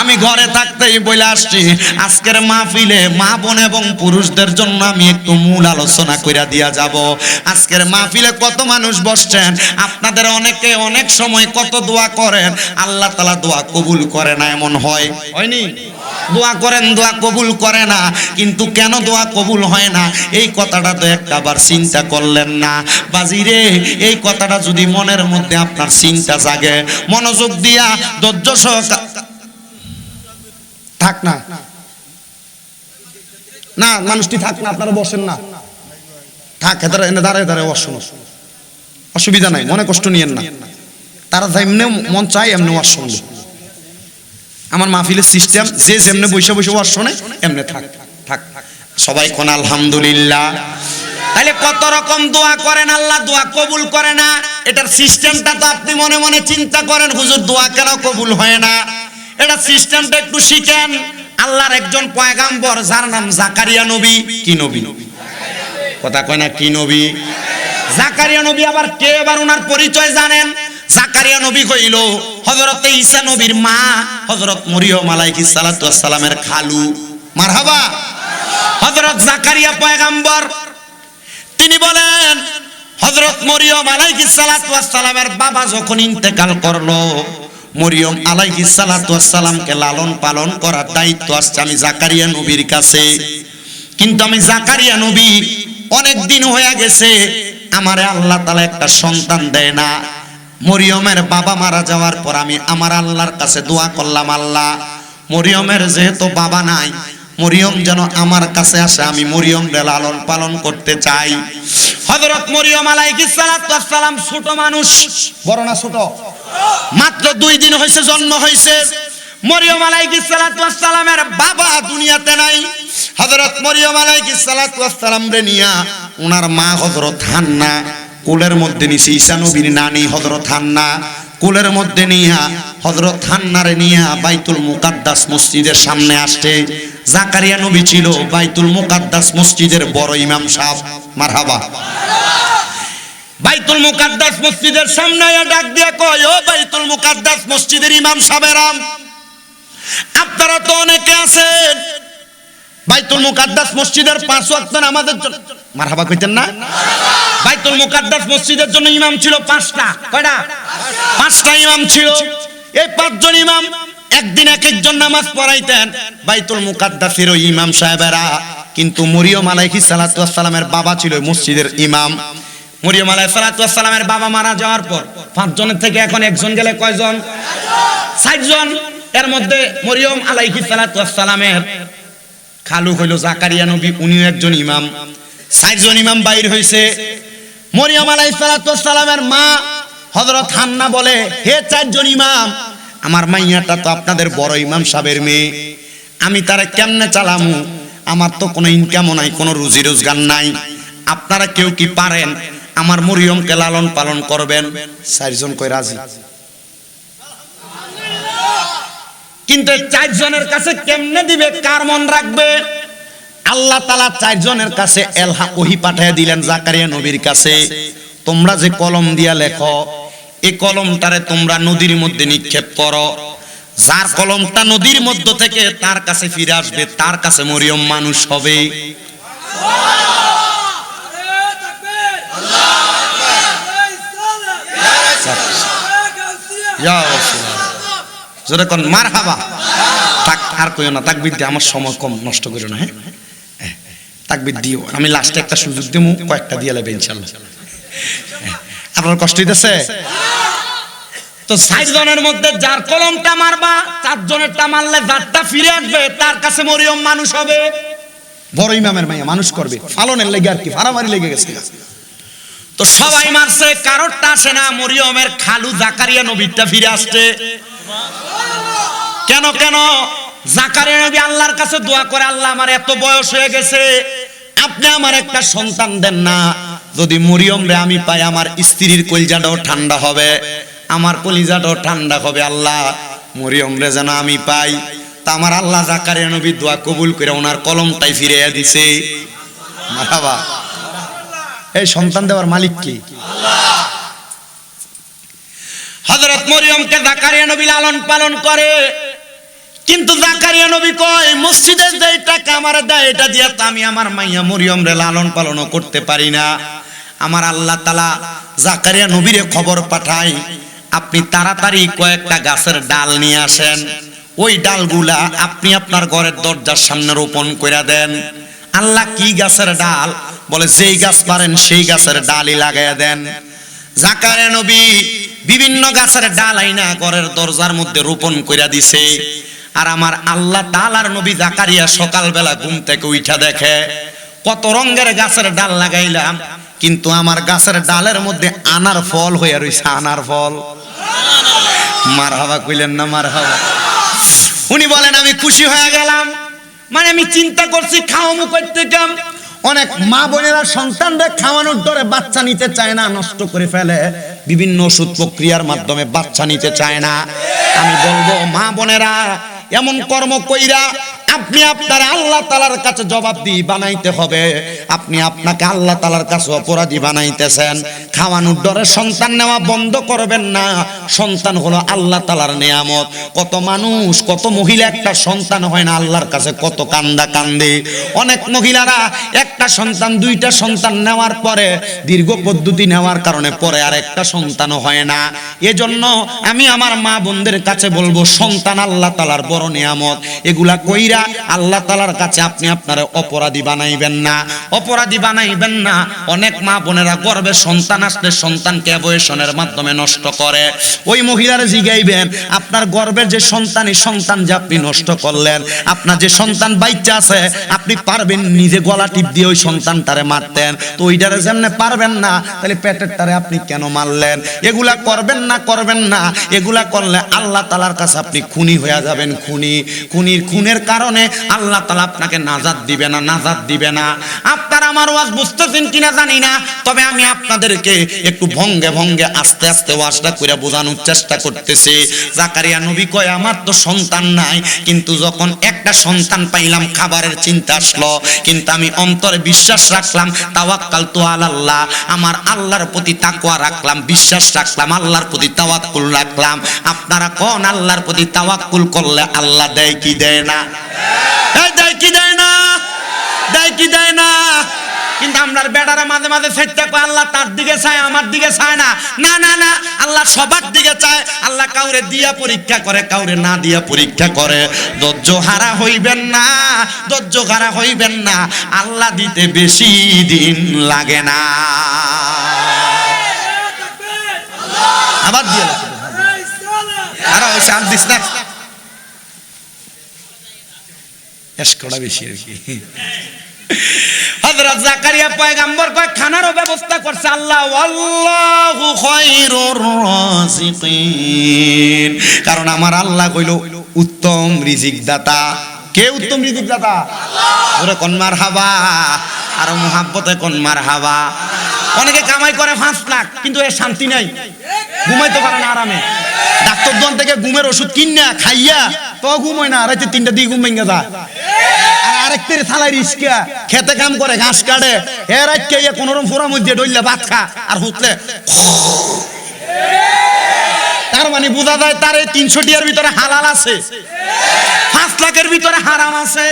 আমি ঘরে থাকতেই বলে আসছি। আজকের মাহফিলে মা বোন এবং পুরুষদের জন্য আমি একটু মূল আলোচনা কইরা দিয়া যাব। আজকের মাহফিলে কত মানুষ বসছেন? আপনাদের অনেকে অনেক সময় কত দোয়া করেন? আল্লাহ তালা দোয়া কবুল করে না, এমন হয়? হয়নি? দোয়া করেন, দোয়া কবুল করে না, কিন্তু কেন দোয়া কবুল হয় না? এই কথাটা তো একটা চিন্তা করলেন না। বাজিরে, এই কথাটা যদি মনের মধ্যে আপনার চিন্তা জাগে, মনোযোগ দিয়া ধৈর্য সহকারে থাক না। না, মানুষটি থাক না, আপনারা বসেন না। থাক এদের এনে দাঁড়ায় দাঁড়ায় বসুন অসুবিধা নাই, মনে কষ্ট নিয়েন না। তারা যেমনে মন চায়, এমনি ওয়াজ শুনবে। আমার মাহফিলের সিস্টেম যে যেমনে বসে বসে ওয়াজ শোনে, এমনি থাক। থাক। সবাই কোন আলহামদুলিল্লাহ। তাহলে কত রকম দোয়া করেন, আল্লাহ দোয়া কবুল করে না? এটার সিস্টেমটা তো আপনি মনে মনে চিন্তা করেন, হুজুর, দোয়া কেন কবুল হয় না? এটা সিস্টেমটা একটু শিখেন। আল্লাহর একজন পয়গাম্বর, যার নাম জাকারিয়া নবী। কি নবী? কথা কয় না, কি নবী? জাকারিয়া নবী আবার কে? এবার ওনার পরিচয় জানেন। জাকারিয়া নবী কইল হযরত ঈসা নবীর মা, হযরত মরিয়ম আলাইহিস সালাতু সালামের খালু। মারহাবা। হযরত জাকারিয়া পয়গাম্বর। তিনি বলেন, হযরত মরিয়ম আলাইহিস সালাতু সালামের বাবা যখন ইন্তেকাল করল মরিয়ম আলাইহিস সালাতু ওয়াস সালামকে লালন পালন করার দায়িত্ব আসছে আমি জাকারিয়া নবীর কাছে। কিন্তু আমি জাকারিয়া নবী অনেক দিন হয়ে গেছে, আমারে আল্লাহ তালা একটা সন্তান দেয় না। মরিয়মের বাবা মারা যাওয়ার পর আমি আমার আল্লাহর কাছে দোয়া করলাম, আল্লাহ, মরিয়মের যেহেতু বাবা নাই, মরিয়ম যেন আমার কাছে আসে, আমি মরিয়ম লালন পালন করতে চাই। হযরত মরিয়ম আলাইহিস সালাতু সালাম ছোট মানুষ, বড় না ছোট? মাত্র দুই দিন হয়েছে, জন্ম হয়েছে। মরিয়ম আলাইহিস সালাতু ওয়াস বাবা দুনিয়াতে নাই। হযরত মরিয়ম আলাইহিস সালাতু ওয়াস সালাম রে নিয়া ওনার মা হযরত হান্না, কোলের মধ্যে নিছে ঈসা নবীর নানি হযরত হান্না, কুলের মধ্যে নিয়া হযরত হান্নারে নিয়া বাইতুল মুকাদ্দাস মসজিদের সামনে আসছে। জাকারিয়া নবী ছিল বাইতুল মুকাদ্দাস মসজিদের বড় ইমাম সাহেব। মারহাবা। বাইতুল মুকাদ্দাস মসজিদের সামনে ডাক দিয়ে কয়, ও বাইতুল মুকাদ্দাস মসজিদের ইমাম সাহেবেরাম, আপনারা তো অনেকে আছেন। বাইতুল মুকাদ্দাস মসজিদের পাঁচ ওয়াক্ত নামাজের জন্য মারহাবা কইতেন না? বাইতুল মুকাদ্দাস মসজিদের জন্য ইমাম ছিল পাঁচটা। কয়টা? পাঁচটা ইমাম ছিল। এই পাঁচজন ইমাম একদিন এক একজন নামাজ পড়াইতেন। বাইতুল মুকাদ্দাসের ইমাম সাহেবেরা কিন্তু মরিয়ম আলাইহিস সালাতু বাবা ছিল মসজিদের ইমাম। মরিয়ম সালাতু ওয়াস বাবা মারা যাওয়ার পর পাঁচজনের থেকে এখন একজন গেলে কয়জন? ষাটজন এর মধ্যে মরিয়ম আলাইহিস সালাতু ওয়াস সালামের খালু হইল জাকারিয়া নবী, উনিও একজন ইমাম। ষাটজন ইমাম বাইর হইছে। মরিয়ম আলাইহিস সালাতু মা হযরত হান্না বলে, হে চারজন ইমাম, আমার মাইয়াটা তো আপনাদের বড় ইমাম সাহেবের মেয়ে। আমি তারা কেমনে চালামু? আমার তো কোনো ইনকামও নাই, কোনো রুজি রোজগার নাই। আপনারা কেউ কি পারেন? আমার মরিয়মকে লালন পালন করবেন। চারজন কই রাজি? কিন্তু চারজনের কাছে কেমনে দিবে? কার মন রাখবে? আল্লাহ তালা চারজনের কাছে এলহা ওহি পাঠিয়ে দিলেন জাকারিয়া নবীর কাছে। তোমরা যে কলম দিয়া লেখো এই কলমটারে তোমরা নদীর মধ্যে নিক্ষেপ করো। যার কলমটা নদীর মধ্য থেকে তার কাছে ফিরে আসবে তার কাছে মরিয়ম মানুষ হবে ইয়া রাসূলুল্লাহ। কোন মার হাবা তাক আর কইও না আমার সময় কম নষ্ট না হ্যাঁ? হ্যাঁ, দিও আমি লাস্টে একটা সুযোগ কয়েকটা দিয়ে লেবে ইনশাল্লাহ হ্যাঁ, আপনার কষ্ট হইতেছে? তো ষাট জনের মধ্যে যার কলমটা মারবা চার জনেরটা মারলে যারটা ফিরে আসবে তার কাছে মরিয়ম মানুষ হবে। বড় ইমামের মাইয়া মানুষ করবে ফালনের লেগে আর কি ফারামারি লেগে গেছে। তো সবাই মারছে, কারোরটা আসে না, মরিয়মের খালু জাকারিয়া নবীরটা ফিরে আসছে। কেন কেন? জাকারিয়া নবী আল্লাহর কাছে দোয়া করে, আল্লাহ আমার এত বয়স হয়ে গেছে, আপনি আমার একটা সন্তান দেন না। যদি মরিয়ম রে আমি পাই, আমার স্ত্রীর কলিজাটাও ঠান্ডা হবে, আমার কলিজাটাও ঠান্ডা হবে, আল্লাহ মরিয়ম রে যেন আমি পাই। তা আমার আল্লাহ জাকারিয়া নবী দোয়া কবুল করে ওনার কলমটাই ফিরে দিছে। মারাবা। এই সন্তান দেওয়ার মালিক কি? হযরত মরিয়মকে জাকারিয়া নবী লালন পালন করে। কিন্তু জাকারিয়া নবী কয় মসজিদের যে টাকা আমার দেয়, এটা দিয়ে তো আমি আমার মাইয়া মরিয়ম রে লালন পালন করতে পারি না। আমার আল্লাহ তালা জাকারিয়া নবীরে খবর পাঠাই আপনি তাড়াতাড়ি কয়েকটা গাছের ডাল নিয়ে আসেন। ওই ডালগুলা আপনি আপনার ঘরের দরজার সামনে রোপণ করে দেন। আল্লাহ কি গাছের ডাল? বলে, যেই গাছ পারেন সেই গাছের ডালই লাগাইয়া দেন। জাকারে নবী বিভিন্ন গাছের ডাল আইনা ঘরের দরজার মধ্যে রোপণ কইরা দিছে। আর আমার আল্লাহ তালার নবী জাকারিয়া সকালবেলা ঘুম থেকে উঠা দেখে, কত রঙের গাছের ডাল লাগাইলাম, কিন্তু আমার গাছের ডালের মধ্যে আনার ফল হয়ে রইছে, আনার ফল। মার হাবা কইলেন না মার হাবা উনি বলেন, আমি খুশি হয়ে গেলাম। মানে আমি চিন্তা করছি, খাওয়ামু করতে কাম? অনেক মা বোনেরা সন্তানদের খাওয়ানোর ডরে বাচ্চা নিতে চায় না, নষ্ট করে ফেলে। বিভিন্ন ওষুধ প্রক্রিয়ার মাধ্যমে বাচ্চা নিতে চায় না। আমি বলব, মা বোনেরা, এমন কর্ম কইরা আপনি আপনার আল্লাহ তালার কাছে জবাবদি বানাইতে হবে। আপনি আপনাকে আল্লাহ তালার কাছে অপরাধী বানাইতেছেন। খাওয়ানোর ডরে সন্তান নেওয়া বন্ধ করবেন না। সন্তান হলো আল্লাহ তালার নিয়ামত। কত মানুষ, কত মহিলা একটা সন্তান হয় না আল্লাহর কাছে কত কান্দা কান্দে। অনেক মহিলারা একটা সন্তান, দুইটা সন্তান নেওয়ার পরে দীর্ঘ পদ্ধতি নেওয়ার কারণে পরে আর একটা সন্তানও হয় না। এজন্য আমি আমার মা বোনদের কাছে বলব, সন্তান আল্লাহ তালার বড় নিয়ামত। এগুলা কইরা আল্লাহ তালার কাছে আপনি আপনার অপরাধী বানাইবেন না। অপরাধী বানাইবেন না। অনেক মা বোনেরা গর্বে সন্তান আসলে সন্তানকে অবয়েশনের মাধ্যমে নষ্ট করে। ওই মহিলার জিগাইবেন, আপনার গর্বের যে সন্তান এই সন্তান যে আপনি নষ্ট করলেন, আপনার যে সন্তান বাচ্চা আছে, আপনি পারবেন নিজে গলা টিপ দিয়ে ওই সন্তানটারে মারতেন। তো ওইটারে যেমনে পারবেন না, তাহলে পেটের টারে আপনি কেন মারলেন? এগুলা করবেন না করবেন না। এগুলা করলে আল্লাহ তালার কাছে আপনি খুনি হয়ে যাবেন খুনি। খুনির খুনের কারণে আল্লাহ তালা আপনাকে নাজাদ দিবে না নাজাদ দিবে না। আপনার আমার ওয়াজ বুঝতেছেন কিনা জানি না, তবে আমি আপনাদেরকে একটু ভঙ্গে ভঙ্গে আস্তে আস্তে ওয়াজটা করে বোঝানোর চেষ্টা করতেছি। জাকারিয়া নবী কয়, আমার তো সন্তান নাই, কিন্তু যখন একটা সন্তান পাইলাম, খাবারের চিন্তা আসলো। কিন্তু আমি অন্তরে বিশ্বাস রাখলাম, তাওয়াক্কাল তো আল্লাহ আমার আল্লাহর প্রতি তাকওয়া রাখলাম, বিশ্বাস রাখলাম, আল্লাহর প্রতি তাওয়াক্কুল রাখলাম। আপনারা কোন আল্লাহর প্রতি তাওয়াক্কুল করলে আল্লাহ দেয় কি দেয় না? দেয় কিন্তু আমরা বেটারা মাঝে মাঝে কয়, আল্লাহ তার দিকে চায়, আমার দিকে চায় না। না না না, আল্লাহ সবার দিকে চায়। আল্লাহ কাউরে দিয়া পরীক্ষা করে, কাউরে না দিয়া পরীক্ষা করে। ধৈর্য হারা হইবেন না, ধৈর্য হারা হইবেন না। আল্লাহ দিতে বেশি দিন লাগে না। আবার দিয়ে। আরে না এসকটা বেশি আর কি। জাকারিয়া পয়গম্বর কয়, খানারও ব্যবস্থা করছে আল্লাহ। আল্লাহু খায়রুর রাজিকিন। কারণ আমার আল্লাহ কইল, উত্তম রিজিক দাতা। কে উত্তম রিজিক দাতা? ওরে কোন মার হাবা আর মোহাব্বতে কোন মার হাবা অনেকে কামাই করে পাঁচ লাখ, কিন্তু এর শান্তি নাই। ঘুমাইতে পারে না আরামে। ডাক্তার দোকান থেকে ঘুমের ওষুধ কিনা খাইয়া, তো ঘুমায় না রাতে তিনটা দিয়ে ঘুম ভেঙে আর আরেকটির থালাই রিস্কা। খেতে কাম করে, ঘাস কাটে। হে রাতকে ইয়ে কোন রকম ফোরা মধ্যে ডইলে ভাত খা আর হুতলে। তার মানে বোঝা যায় তার এই তিনশো টিয়ার ভিতরে হালাল আছে। পাঁচ লাখের ভিতরে হারাম আছে।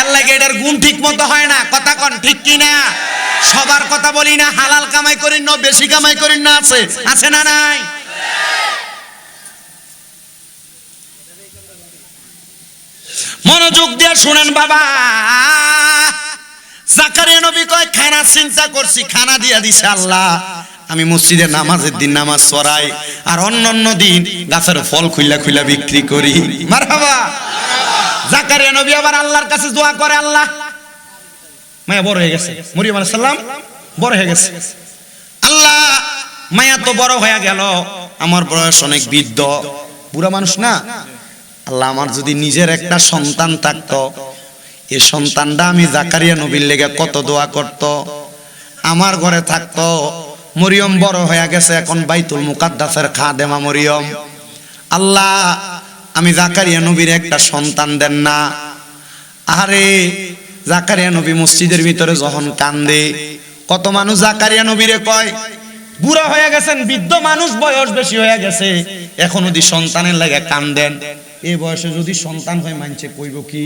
এর লাগে এটার গুণ ঠিক মতো হয় না। কথা কন, ঠিক কি না? সবার কথা বলি না, হালাল কামাই করি না, বেশি কামাই করি না আছে। আছে না নাই? মনোযোগ দিয়ে শুনেন বাবা। জাকারিয়া নবী কয়, খানা চিন্তা করছি, খানা দিয়া দিছে আল্লাহ। আমি মসজিদে নামাজের দিন নামাজ পড়াই, আর অন্য অন্য দিন গাছের ফল খুইলা খুইলা বিক্রি করি। মারহাবা। জাকারিয়া নবী আবার আল্লাহর কাছে দোয়া করে, আল্লাহ, মায়া বড় হয়ে গেছে। মরিয়ম আলাইহিস সালাম, বড় হয়ে গেছে। আল্লাহ, মায়া তো বড় হয়ে গেল, আমার বয়স অনেক বৃদ্ধ। বুড়া মানুষ না? আল্লাহ আমার যদি নিজের একটা সন্তান থাকতো, এ সন্তানটা আমি জাকারিয়া নবীর লেগে কত দোয়া করত। আমার ঘরে থাকতো, মরিয়ম বড় হয়ে গেছে এখন বাইতুল মুকাদ্দাসের খা দেমা মরিয়ম। আল্লাহ, আমি জাকারিয়া নবীর একটা সন্তান দেন না। আরে জাকারিয়া নবী মসজিদের ভিতরে যখন কান্দে, কত মানুষ জাকারিয়া নবীরে কয়, বুড়া হয়ে গেছেন, বৃদ্ধ মানুষ বয়স বেশি হয়ে গেছে, এখন যদি সন্তানের লাগে কান্দেন এই বয়সে যদি সন্তান হয়, মানছে কইব কি?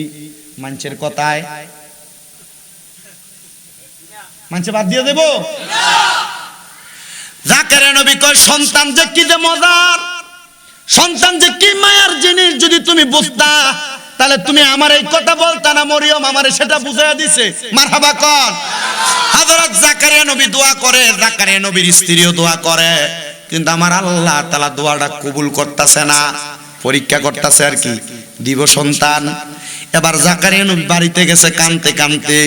মানছের কথায়। মানছে বাদ দিয়ে দেব? জাকারিয়া নবী কয়, সন্তান যে কি যে মজার, সন্তান যে কি মায়ার জিনিস যদি তুমি বুঝতা, তাহলে তুমি আমার এই কথা বলতা না, মরিয়ম আমারে সেটা বুঝাইয়া দিছে। মারহাবা কর। হযরত জাকারিয়া নবী দোয়া করে, জাকারিয়া নবীর স্ত্রীও দোয়া করে, কিন্তু আমার আল্লাহ তাআলা দোয়াটা কবুল করতেছে না। পরীক্ষা করতেছে আর কি। দিব সন্তান। এবার জাকারিয়া নবী বাড়িতে গেছে কানতে কানতে।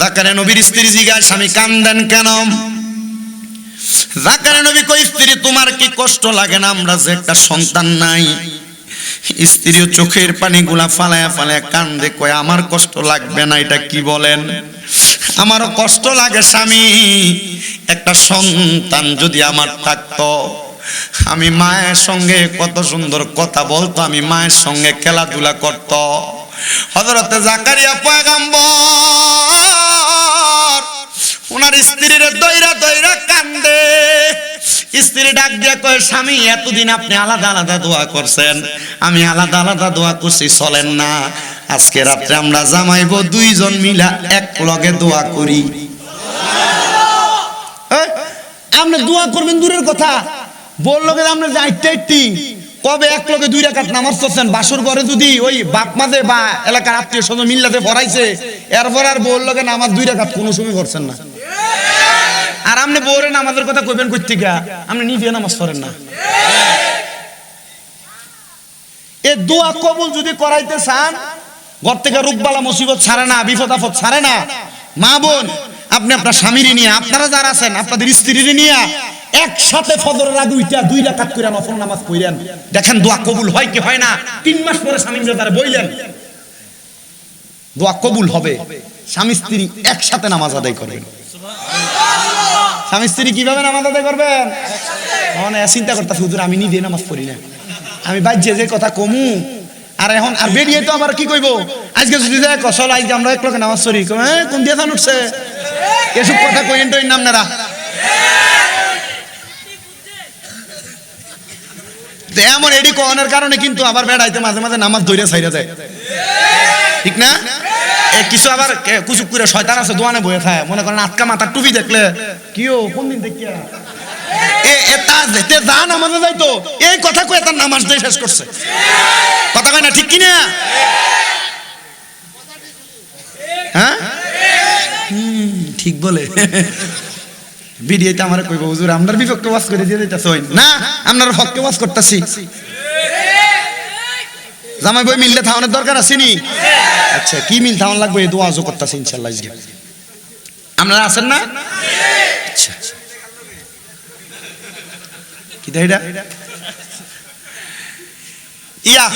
জাকারিয়া নবীর স্ত্রী জিজ্ঞাসা, স্বামী, কান্দেন কেন? জাকারিয়া নবী কই স্ত্রী, তোমার কি কষ্ট লাগে না? আমরা যে একটা সন্তান নাই। স্ত্রীও চোখের পানি গুলা ফালায়া ফালায়া কান্দে, কয়, আমার কষ্ট লাগবে না, এটা কি বলেন? আমারও কষ্ট লাগে, স্বামী। একটা সন্তান যদি আমার থাকতো আমি মায়ের সঙ্গে কত সুন্দর কথা বলতো, আমি মায়ের সঙ্গে খেলাধুলা করত। হজরতে জাকারিয়া পয়গাম্বর ওনার স্ত্রীর দইরা দইরা কান্দে। স্ত্রী ডাক দিয়ে কয়, স্বামী, এতদিন আপনি আলাদা আলাদা দোয়া করছেন। আমি আলাদা আলাদা দোয়া করছি, চলেন না। আজকে রাত্রে আমরা জামাইবো দুইজন মিলা এক লগে দোয়া করি। আপনি দোয়া করবেন দূরের কথা। বলল আপনি যাইতে একটি কবে এক লগে দুই রাকাত নামাজ পড়ছেন, বাসর ঘরে যদি ওই বাপ মাঝে বা এলাকার আত্মীয় স্বজন মিল্লাতে পড়াইছে, এরপর আর বলল লগে নামাজ দুই রাকাত কোনো সময় করছেন না। আর আপনি বউরে নামাজের কথা কইবেন কই থেকে আপনি নিজে নামাজ পড়েন না। এ দোয়া কবুল যদি করাইতে চান, ঘর থেকে রূপবালা মুসিবত ছাড়ে না, বিপদ আপদ ছাড়ে না। মা বোন, আপনি আপনার স্বামীর নিয়ে, আপনারা যারা আছেন, আপনাদের স্ত্রীর নিয়ে একসাথে ফজরের আগে উইটা দুই রাকাত করে নফল নামাজ পড়লেন দেখেন, দোয়া কবুল হয় কি হয় না? তিন মাস পরে স্বামী তারা বইলেন, দোয়া কবুল হবে। স্বামী স্ত্রী একসাথে নামাজ আদায় করবেন স্বামী স্ত্রী কীভাবে নামাজ আদায় করবেন? মানে চিন্তা করতেছি, হুজুর, আমি নিজে নামাজ পড়ি না। আমি বাজ্যে যে কথা কমু, আর এখন, আর বেরিয়ে তো আবার কি কইব? আজকে যদি দেখ চল, আজকে আমরা এক লোকে নামাজ পড়ি। হ্যাঁ কোন দিয়ে থান উঠছে? এসব কথা কইেন তো নাম নেরা এমন এডি কনের কারণে কিন্তু আবার বেড়াইতে মাঝে মাঝে নামাজ ধরে ছাইরা যায়। ঠিক না? কিছু আবার কুচুক করে শয়তান আছে, দোয়ানে বয়ে খায় মনে করেন আটকা মাথার টুপি দেখলে কিও কোন দিন দেখিয়া? কি হ্যাঁ? ঠিক বলে। ভিডিওতে আমার কইব, হুজুর, আমরার বিপক্ষে ওয়াজ করে দিয়ে দিতেছ না আপনার পক্ষে ওয়াজ করতেছি। জামাই বই মিললে থাওয়ানোর দরকার আছে নি? আচ্ছা কি মিল থাওয়ান লাগবে? এই দোয়াজও করতেছি ইনশাল্লাহ আজকে। আপনারা আছেন না? আচ্ছা কি দেয় ইয়া